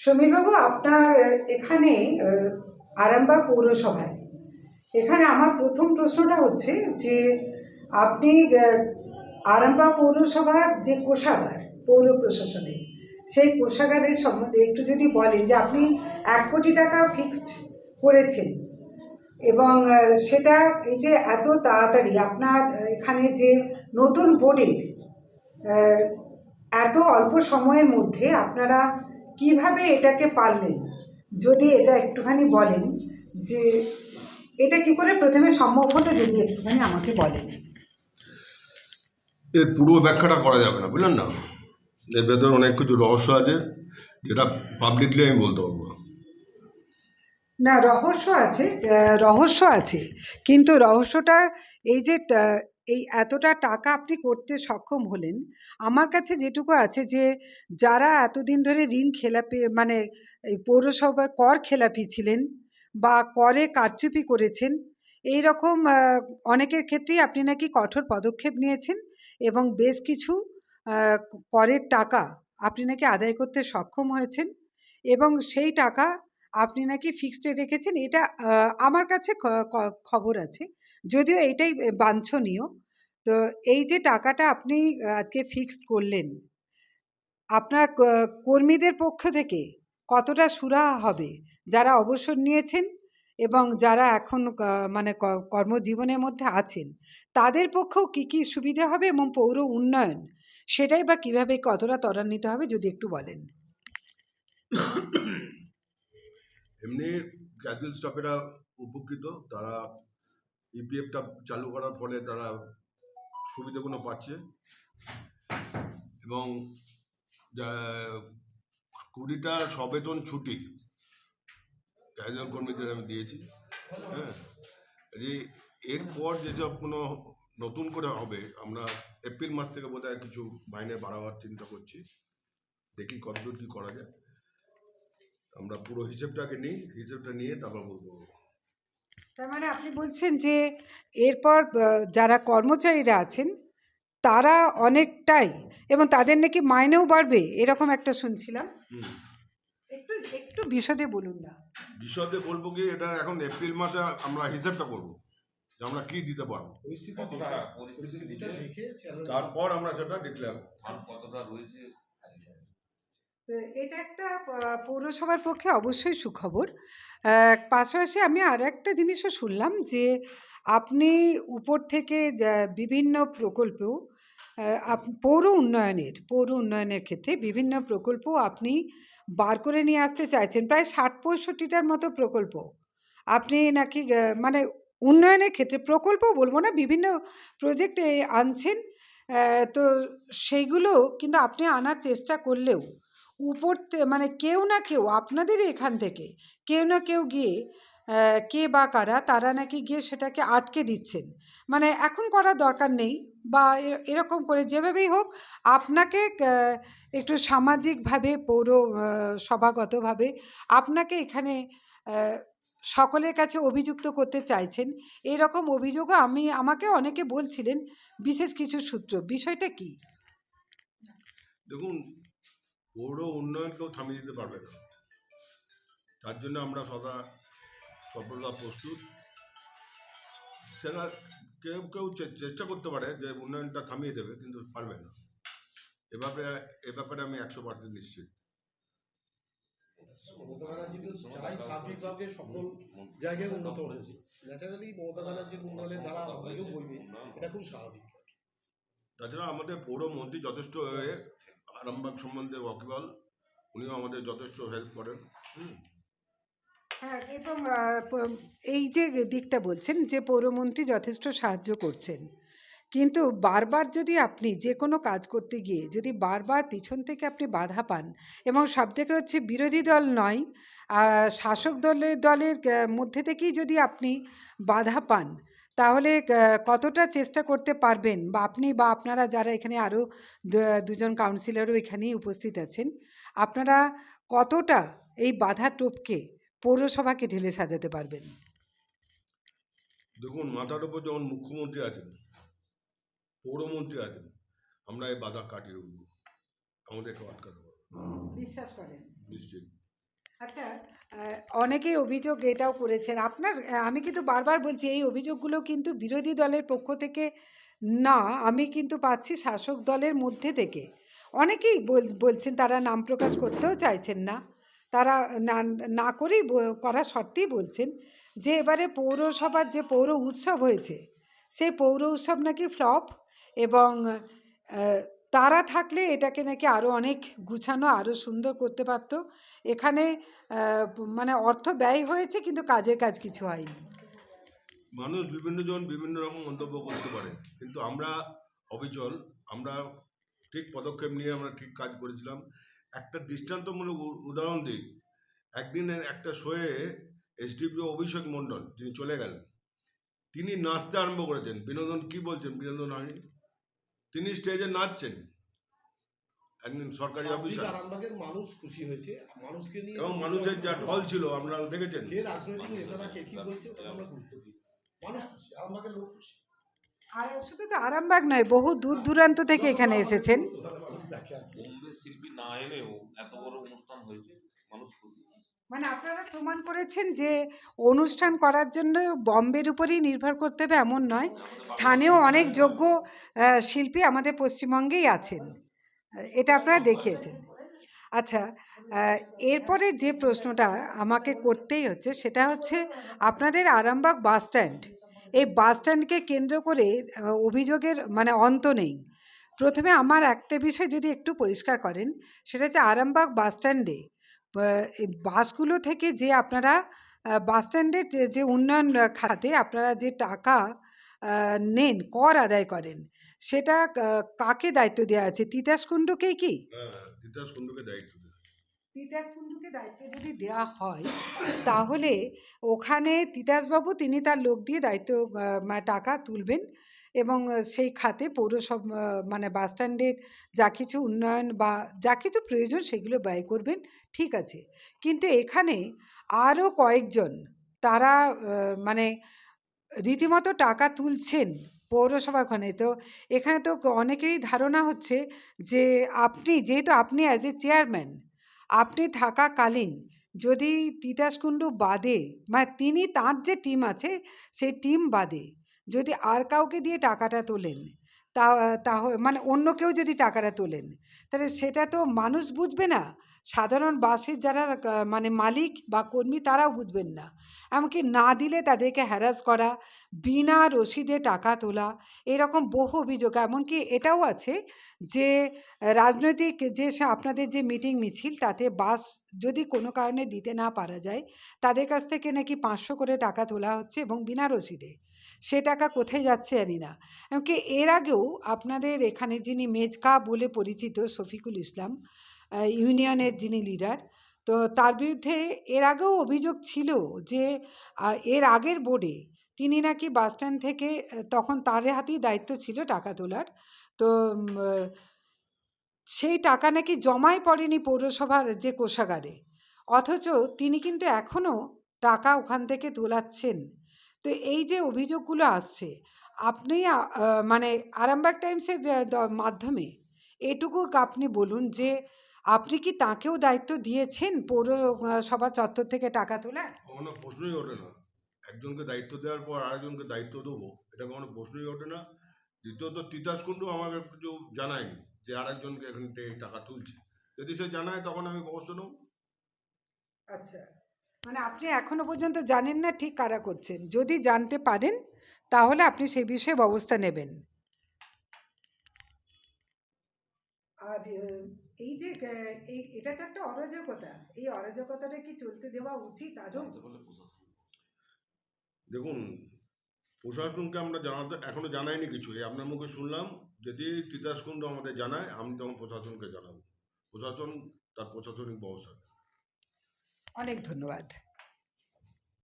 সমীরবাবু, আপনার এখানে আরামবাগ পৌরসভায়। এখানে আমার প্রথম প্রশ্নটা হচ্ছে যে আপনি আরামবাগ পৌরসভার যে কোষাগার, পৌর প্রশাসনে, সেই কোষাগারের সম্বন্ধে একটু যদি বলেন যে আপনি এক কোটি টাকা ফিক্সড করেছেন এবং সেটা এই যে এত তাড়াতাড়ি আপনার এখানে যে নতুন বোর্ডের এত অল্প সময়ের মধ্যে আপনারা কীভাবে এটাকে পারলেন? যদি এটা একটুখানি বলেন যে এটা কি করে প্রথমে সম্ভব হলো যদি একটুখানি আমাকে বলেন। এর পুরো ব্যাখ্যাটা করা যাবে না বুঝলেন না? এর ভেতরে অনেক কিছু রহস্য আছে যেটা পাবলিকলি আমি বলতে পারব না। রহস্য আছে রহস্য আছে। কিন্তু রহস্যটা এই যে এই এতটা টাকা আপনি করতে সক্ষম হলেন, আমার কাছে যেটুকু আছে যে, যারা এতদিন ধরে ঋণ খেলাপি মানে এই পৌরসভায় কর খেলাপি ছিলেন বা করে কারচুপি করেছেন এই রকম অনেকের ক্ষেত্রেই আপনি নাকি কঠোর পদক্ষেপ নিয়েছেন এবং বেশ কিছু করের টাকা আপনি নাকি আদায় করতে সক্ষম হয়েছেন এবং সেই টাকা আপনি নাকি ফিক্সডে রেখেছেন? এটা আমার কাছে খবর আছে। যদিও এটাই বাঞ্ছনীয়। তো এই যে টাকাটা আপনি আজকে ফিক্সড করলেন, আপনার কর্মীদের পক্ষ থেকে কতটা সুরা হবে? যারা অবসর নিয়েছেন এবং যারা এখন মানে কর্মজীবনের মধ্যে আছেন, তাদের পক্ষেও কি কি সুবিধা হবে এবং পৌর উন্নয়ন? সেটাই বা কীভাবে কতটা ত্বরান্বিত হবে যদি একটু বলেন? এমনি ক্যাজুয়াল স্টাফেরা উপকৃত। তারা ইপিএফটা চালু করার ফলে তারা সুবিধাগুলো পাচ্ছে। এবং কুড়িটা সবেতন ছুটি ক্যাজুয়াল কর্মীদের আমি দিয়েছি হ্যাঁ। এরপর যেসব কোনো নতুন করে হবে, আমরা এপ্রিল মাস থেকে বোধহয় কিছু মাইনে বাড়াবার চিন্তা করছি। দেখি কতদূর কী করা যায়। আমরা পুরো হিসেবটাকে নিই হিসেবটা নিয়ে তারপর বলব। তার মানে আপনি বলছেন যে এরপর যারা কর্মচারীরা আছেন তারা অনেকটাই এবং তাদের নাকি মাইনেও বাড়বে এরকম একটা শুনছিলাম। একটু একটু বিশদে বলুন না। বিশদে বলব কি এটা এখন এপ্রিল মাসে আমরা হিসেবটা করব যে আমরা কি দিতে পারব। তারপর আমরা সেটা ডিক্লেয়ার কতটা রয়েছে তো এটা একটা পৌরসভার পক্ষে অবশ্যই সুখবর। পাশাপাশি আমি আর একটা জিনিসও শুনলাম যে, আপনি উপর থেকে বিভিন্ন প্রকল্প পৌর উন্নয়নের পৌর উন্নয়নের ক্ষেত্রে বিভিন্ন প্রকল্প আপনি বার করে নিয়ে আসতে চাইছেন। প্রায় ষাট পঁয়ষট্টিটার মতো প্রকল্প। আপনি নাকি মানে উন্নয়নের ক্ষেত্রে প্রকল্প বলব না, বিভিন্ন প্রজেক্টে আনছেন তো সেইগুলো কিন্তু আপনি আনার চেষ্টা করলেও উপর মানে কেউ না কেউ আপনাদের এখান থেকে, কেউ না কেউ গিয়ে কে বা কারা, তারা নাকি গিয়ে সেটাকে আটকে দিচ্ছেন। মানে এখন করার দরকার নেই, বা এরকম করে যেভাবেই হোক, আপনাকে একটু সামাজিকভাবে, পৌর সভাগতভাবে আপনাকে এখানে সকলের কাছে অভিযুক্ত করতে চাইছেন। এরকম অভিযোগও আমি, আমাকে অনেকে বলছিলেন, বিশেষ কিছু সূত্র। বিষয়টা কি? দেখুন পৌর উন্নয়ন কেউ থামিয়ে দিতে পারবে না। তার জন্য আমরা সদা সফলতা প্রস্তুত। সেটা কেউ কেউ চেষ্টা করতে পারে যে উন্নয়নটা থামিয়ে দেবে কিন্তু পারবে না। এ ব্যাপারে এ ব্যাপারে আমি একশো পার্সেন্ট নিশ্চিত। মমতা ব্যানার্জি তো চাই সার্বিকভাবে সকল জায়গায় উন্নত হয়েছে। ন্যাচারালি মমতা ব্যানার্জির উন্নয়নের বইবে এটা খুব স্বাভাবিক। তাছাড়া আমাদের পৌরমন্ত্রী যথেষ্ট হয়ে আরামবাগ সম্বন্ধে ওয়াকিবল উনিও আমাদের যথেষ্ট হেল্প করেন। হ্যাঁ এবং এই যে দিকটা বলছেন যে পৌরমন্ত্রী যথেষ্ট সাহায্য করছেন। কিন্তু বারবার যদি আপনি যে কোনো কাজ করতে গিয়ে যদি বারবার পিছন থেকে আপনি বাধা পান, এবং সব থেকে হচ্ছে বিরোধী দল নয় শাসক দলের দলের মধ্যে থেকেই যদি আপনি বাধা পান তাহলে কতটা চেষ্টা করতে পারবেন? বা আপনি বা আপনারা যারা এখানে আরও দুজন কাউন্সিলরও এখানেই উপস্থিত আছেন আপনারা কতটা এই বাধা টোপকে পৌরসভাকে ঢেলে সাজাতে পারবেন? দেখুন মাথার উপর যেমন মুখ্যমন্ত্রী আছেন পৌরমন্ত্রী আছেন আমরা এই বাধা কাটিয়ে উঠবো। আমাদেরকে আটকাতে পারব বিশ্বাস করেন? নিশ্চিত। আচ্ছা অনেকেই অভিযোগ এটাও করেছেন। আপনার আমি কিন্তু বারবার বলছি, এই অভিযোগগুলো কিন্তু বিরোধী দলের পক্ষ থেকে না, আমি কিন্তু পাচ্ছি শাসক দলের মধ্যে থেকে। অনেকেই বল- বলছেন তারা নাম প্রকাশ করতেও চাইছেন না। তারা না না করেই করা সত্ত্বেই বলছেন যে এবারে পৌরসভার যে পৌর উৎসব হয়েছে, সেই পৌর উৎসব নাকি ফ্লপ এবং তারা থাকলে এটাকে নাকি আরও অনেক গুছানো আরও সুন্দর করতে পারতো। এখানে মানে অর্থ ব্যয় হয়েছে কিন্তু কাজের কাজ কিছু হয়নি। মানুষ বিভিন্ন জন বিভিন্ন রকম মন্তব্য করতে পারে। কিন্তু আমরা অবিচল, আমরা ঠিক পদক্ষেপ নিয়ে আমরা ঠিক কাজ করেছিলাম। একটা দৃষ্টান্তমূলক উদাহরণ দিই। একদিন একটা শোয়ে এসডিপিও অভিষেক মণ্ডল, যিনি চলে গেলেন, তিনি নাচতে আরম্ভ করেছেন। বিনোদন কি বলছেন? বিনোদন হয়নি। তিনি স্টেজে নাচছেন। একদিন সরকারি অফিসার। আরামবাগের মানুষ খুশি হয়েছে। মানুষকে নিয়ে এবং মানুষের যা ঢল ছিল আপনারা দেখেছেন। কে রাজনৈতিক নেতারা কে কি বলছে আমরা গুরুত্ব দিই। মানুষ খুশি আরামবাগের লোক খুশি। আর শুধু তো আরামবাগ নয় বহু দূর দূরান্ত থেকে এখানে এসেছেন। বোম্বে শিল্পী না এলেও এত বড় অনুষ্ঠান হয়েছে মানুষ খুশি। মানে আপনারা প্রমাণ করেছেন যে অনুষ্ঠান করার জন্য বম্বের উপরেই নির্ভর করতে হবে এমন নয়। স্থানীয় অনেক যোগ্য শিল্পী আমাদের পশ্চিমবঙ্গেই আছেন। এটা আপনারা দেখিয়েছেন। আচ্ছা এরপরে যে প্রশ্নটা আমাকে করতেই হচ্ছে সেটা হচ্ছে আপনাদের আরামবাগ বাস স্ট্যান্ড এই বাস স্ট্যান্ডকে কেন্দ্র করে অভিযোগের মানে অন্ত নেই। প্রথমে আমার একটা বিষয় যদি একটু পরিষ্কার করেন সেটা হচ্ছে আরামবাগ বাস স্ট্যান্ডে আহ, এই বাসগুলো থেকে যে আপনারা আহ, বাস স্ট্যান্ডের যে যে উন্নয়ন খাতে আপনারা যে টাকা নেন কর আদায় করেন সেটা কাকে দায়িত্ব দেওয়া আছে? তিতাস কুণ্ডুকেই কি? হ্যাঁ তিতাস কুণ্ডুকে দায়িত্ব তিতাস কুণ্ডুকে দায়িত্ব যদি দেওয়া হয় তাহলে ওখানে তিতাসবাবু তিনি তার লোক দিয়ে দায়িত্ব টাকা তুলবেন এবং সেই খাতে পৌরসভা মানে বাস স্ট্যান্ডের যা কিছু উন্নয়ন বা যা কিছু প্রয়োজন সেগুলো ব্যয় করবেন, ঠিক আছে। কিন্তু এখানে আরও কয়েকজন তারা মানে রীতিমতো টাকা তুলছেন পৌরসভা ওখানে তো এখানে তো অনেকেরই ধারণা হচ্ছে যে আপনি, যেহেতু আপনি অ্যাজ এ চেয়ারম্যান আপনি থাকাকালীন যদি তিতাসকুণ্ডু বাদে মানে তিনি তার যে টিম আছে, সেই টিম বাদে যদি আর কাউকে দিয়ে টাকাটা তোলেন, তা তাহলে মানে অন্য কেউ যদি টাকাটা তোলেন, তাহলে সেটা তো মানুষ বুঝবে না। সাধারণ বাসের যারা মানে মালিক বা কর্মী তারাও বুঝবেন না। এমনকি না দিলে তাদেরকে হ্যারাস করা, বিনা রসিদে টাকা তোলা, এরকম বহু অভিযোগ। এমনকি এটাও আছে যে, রাজনৈতিক যে আপনাদের যে মিটিং মিছিল, তাতে বাস যদি কোনো কারণে দিতে না পারা যায়, তাদের কাছ থেকে নাকি পাঁচশো করে টাকা তোলা হচ্ছে এবং বিনা রসিদে। সে টাকা কোথায় যাচ্ছে জানি না। এমনকি এর আগেও আপনাদের এখানে যিনি মেজকা বলে পরিচিত শফিকুল ইসলাম ইউনিয়নের যিনি লিডার তো তার বিরুদ্ধে এর আগেও অভিযোগ ছিল যে এর আগের বোর্ডে তিনি নাকি বাস স্ট্যান্ড থেকে তখন তার হাতেই দায়িত্ব ছিল টাকা তোলার। তো সেই টাকা নাকি জমাই পড়েনি পৌরসভার যে কোষাগারে। অথচ তিনি কিন্তু এখনও টাকা ওখান থেকে তোলাচ্ছেন। তো এই যে অভিযোগগুলো আসছে, আপনি মানে আরামবাগ টাইমসের মাধ্যমে এটুকু আপনি বলুন যে আপনি কি তাকেও দায়িত্ব দিয়েছেন পৌর সভা চত্বর থেকে টাকা তোলার? কোনো প্রশ্নই ওঠে না। একজনকে দায়িত্ব দেওয়ার পর আরেকজনকে দায়িত্ব দেবো এটা কোনো প্রশ্নই ওঠে না। দ্বিতীয়ত তিতাস কুণ্ডু আমাকে কিছু জানায়নি যে আরেকজনকে এখান থেকে টাকা তুলছে। যদি সে জানায় তখন আমি ব্যবস্থা নেব। আচ্ছা মানে আপনি এখনও পর্যন্ত জানেন না ঠিক কারা করছেন। যদি জানতে পারেন তাহলে আপনি সেই বিষয়ে ব্যবস্থা নেবেন। আর এই যে আহ, এই এটা তো একটা অরাজকতা। এই অরাজকতাটা কি চলতে দেওয়া উচিত আদৌ? দেখুন প্রশাসনকে আমরা জানাতে এখনও জানাইনি কিছু। এই আপনার মুখে শুনলাম যদি তিতাসকুণ্ড আমাদের জানায় আমি তখন প্রশাসনকে জানাব। প্রশাসন তার প্রশাসনিক ব্যবস্থা নেবে। অনেক ধন্যবাদ।